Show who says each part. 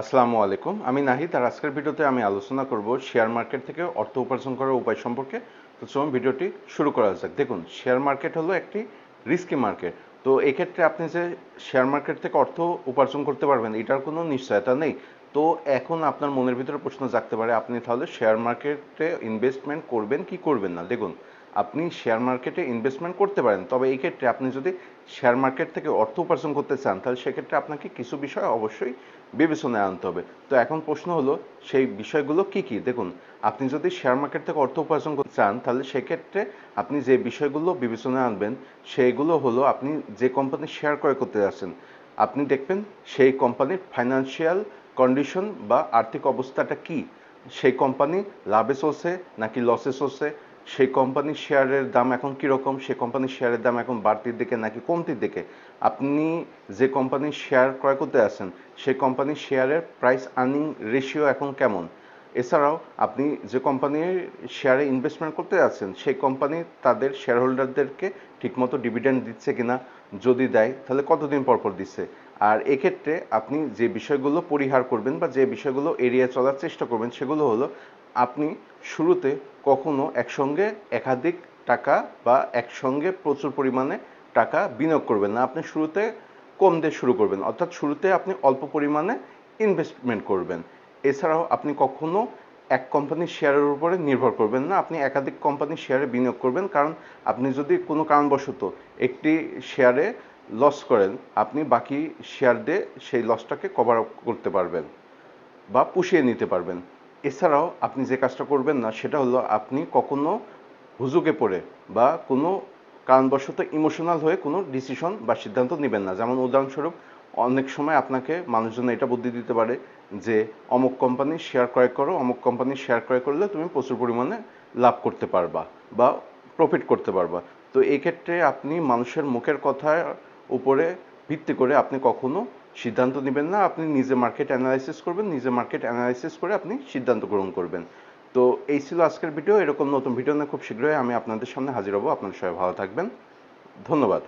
Speaker 1: আসসালামু আলাইকুম। আমি নাহিদ আর আজকের ভিডিওতে আমি আলোচনা করব শেয়ার মার্কেট থেকে অর্থ উপার্জন করার উপায় সম্পর্কে। তো চলুন ভিডিওটি শুরু করা যাক। দেখুন শেয়ার মার্কেট হলো একটি রিস্কি মার্কেট তো এক্ষেত্রে আপনি যে শেয়ার মার্কেট থেকে অর্থ উপার্জন করতে পারবেন, এটার কোনো নিশ্চয়তা নেই। তো এখন আপনার মনের ভিতরে প্রশ্ন জাগতে পারে, আপনি তাহলে শেয়ার মার্কেটে ইনভেস্টমেন্ট করবেন কি করবেন না? দেখুন আপনি শেয়ার মার্কেটে ইনভেস্টমেন্ট করতে পারেন। তবে এই ক্ষেত্রে আপনি যদি শেয়ার মার্কেট থেকে অর্থ উপার্জন করতে চান, তাহলে সেক্ষেত্রে আপনাকে কিছু বিষয় অবশ্যই বিবেচনায় আনতে হবে। তো এখন প্রশ্ন হলো, সেই বিষয়গুলো কি কি? দেখুন, আপনি যদি শেয়ার মার্কেট থেকে অর্থ উপার্জন করতে চান, তাহলে সেক্ষেত্রে আপনি যে বিষয়গুলো বিবেচনায় আনবেন সেইগুলো হলো আপনি যে কোম্পানির শেয়ার ক্রয় করতে যাচ্ছেন, আপনি দেখবেন সেই কোম্পানির ফাইন্যান্সিয়াল কন্ডিশন বা আর্থিক অবস্থাটা কি? সেই কোম্পানি লাভে চলছে নাকি লসে চলছে? সেই কোম্পানির শেয়ারের দাম এখন কীরকম? সেই কোম্পানির শেয়ারের দাম এখন বাড়তির দিকে নাকি কমতির দিকে? আপনি যে কোম্পানির শেয়ার ক্রয় করতে আছেন, সেই কোম্পানির শেয়ারের প্রাইস আর্নিং রেশিও এখন কেমন? এছাড়াও আপনি যে কোম্পানির শেয়ারে ইনভেস্টমেন্ট করতে যাচ্ছেন সেই কোম্পানি তাদের শেয়ার হোল্ডারদেরকে ঠিকমতো ডিভিডেন্ড দিচ্ছে কিনা যদি দেয়, তাহলে কতদিন পর পর দিচ্ছে? আর এক্ষেত্রে আপনি যে বিষয়গুলো পরিহার করবেন বা যে বিষয়গুলো এড়িয়ে চলার চেষ্টা করবেন, সেগুলো হলো আপনি শুরুতে কখনো একসঙ্গে একাধিক টাকা বা একসঙ্গে প্রচুর পরিমাণে টাকা বিনিয়োগ করবেন না। আপনি শুরুতে কম দিয়ে শুরু করবেন। অর্থাৎ শুরুতে আপনি অল্প পরিমাণে ইনভেস্টমেন্ট করবেন। এছাড়াও আপনি কখনো এক কোম্পানির শেয়ারের উপরে নির্ভর করবেন না। আপনি একাধিক কোম্পানির শেয়ারে বিনিয়োগ করবেন। কারণ আপনি যদি কোনো কারণবশত একটি শেয়ারে লস করেন, আপনি বাকি শেয়ার দিয়ে সেই লসটাকে কভার আপ করতে পারবেন বা পুষিয়ে নিতে পারবেন। এছাড়াও আপনি যে কাজটা করবেন না, সেটা হলো আপনি কখনো হুজুকে পড়ে বা কোনো কারণবশত ইমোশনাল হয়ে কোনো ডিসিশন বা সিদ্ধান্ত নেবেন না। যেমন উদাহরণস্বরূপ, অনেক সময় আপনাকে মানুষজন এটা বুদ্ধি দিতে পারে যে, অমুক কোম্পানির শেয়ার ক্রয় করো, অমুক কোম্পানির শেয়ার ক্রয় করলে তুমি প্রচুর পরিমাণে লাভ করতে পারবা বা প্রফিট করতে পারবা। তো এই ক্ষেত্রে আপনি মানুষের মুখের কথার উপরে ভিত্তি করে আপনি কখনো সিদ্ধান্ত নেবেন না, আপনি নিজে মার্কেট অ্যানালাইসিস করবেন, নিজে মার্কেট অ্যানালাইসিস করে আপনি সিদ্ধান্ত গ্রহণ করবেন। তো এই ছিল আজকের ভিডিও এরকম নতুন ভিডিও নিয়ে খুব শীঘ্রই আমি আপনাদের সামনে হাজির হব। আপনাদের সবাই ভালো থাকবেন। ধন্যবাদ।